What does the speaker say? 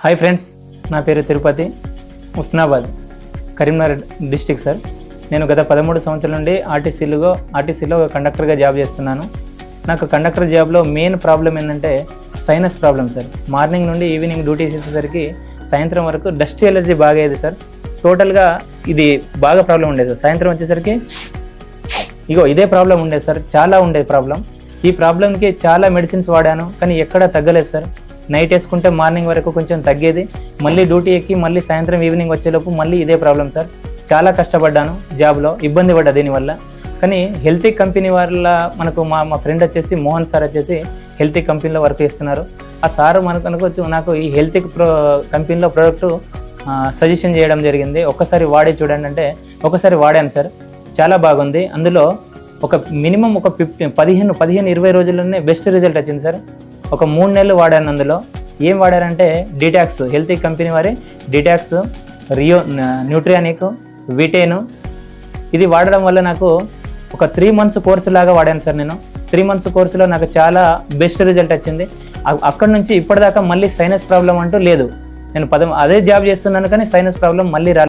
Hi friends నా పేరు Tirupati Husnabad Karimnagar district sir నేను గత పదమూడు సంవత్సరాల నుండి ఆర్టీసీలో ఆర్టీసీలో ఒక కండక్టర్గా జాబ్ చేస్తున్నాను. నాకు కండక్టర్ జాబ్లో మెయిన్ ప్రాబ్లం ఏంటంటే సైనస్ ప్రాబ్లం సార్ మార్నింగ్ నుండి ఈవినింగ్ డ్యూటీ చేసేసరికి సాయంత్రం వరకు డస్ట్ ఎలర్జీ బాగా అయ్యేది సార్ టోటల్గా ఇది బాగా ప్రాబ్లం ఉండేది సార్ సాయంత్రం వచ్చేసరికి ఇగో ఇదే ప్రాబ్లం ఉండేది సార్ చాలా ఉండేది ప్రాబ్లం ఈ ప్రాబ్లంకి చాలా మెడిసిన్స్ వాడాను కానీ ఎక్కడా తగ్గలేదు సార్ నైట్ వేసుకుంటే మార్నింగ్ వరకు కొంచెం తగ్గేది. మళ్ళీ డ్యూటీ ఎక్కి మళ్ళీ సాయంత్రం ఈవినింగ్ వచ్చేలోపు మళ్ళీ ఇదే ప్రాబ్లం సార్. చాలా కష్టపడ్డాను జాబ్లో ఇబ్బంది పడ్డా దీనివల్ల. కానీ హెల్తీ కంపెనీ వాళ్ళ మనకు మా మా ఫ్రెండ్ వచ్చేసి మోహన్ సార్ వచ్చేసి హెల్తీ కంపెనీలో వర్క్ చేస్తున్నారు. ఆ సార్ మనకు అనుకోవచ్చు నాకు ఈ హెల్తీ ప్రో కంపెనీలో ప్రోడక్ట్ సజెషన్ చేయడం జరిగింది. ఒక్కసారి వాడి చూడండి అంటే ఒకసారి వాడాను సార్. చాలా బాగుంది. అందులో ఒక మినిమం ఒక ఫిఫ్టీ పదిహేను పదిహేను ఇరవై రోజుల్లోనే బెస్ట్ రిజల్ట్ వచ్చింది సార్. ఒక మూడు నెలలు వాడాను అందులో. ఏం వాడారంటే డిటాక్స్ హెల్తీ కంపెనీ వారి డిటాక్స్ రియో న్యూట్రియానిక్ విటేను ఇది వాడడం వల్ల నాకు ఒక త్రీ మంత్స్ కోర్సు లాగా వాడాను సార్ నేను. త్రీ మంత్స్ కోర్సులో నాకు చాలా బెస్ట్ రిజల్ట్ వచ్చింది. అక్కడ నుంచి ఇప్పటిదాకా మళ్ళీ సైనస్ ప్రాబ్లం అంటూ లేదు. నేను పదం అదే జాబ్ చేస్తున్నాను కానీ సైనస్ ప్రాబ్లం మళ్ళీ రాలేదు.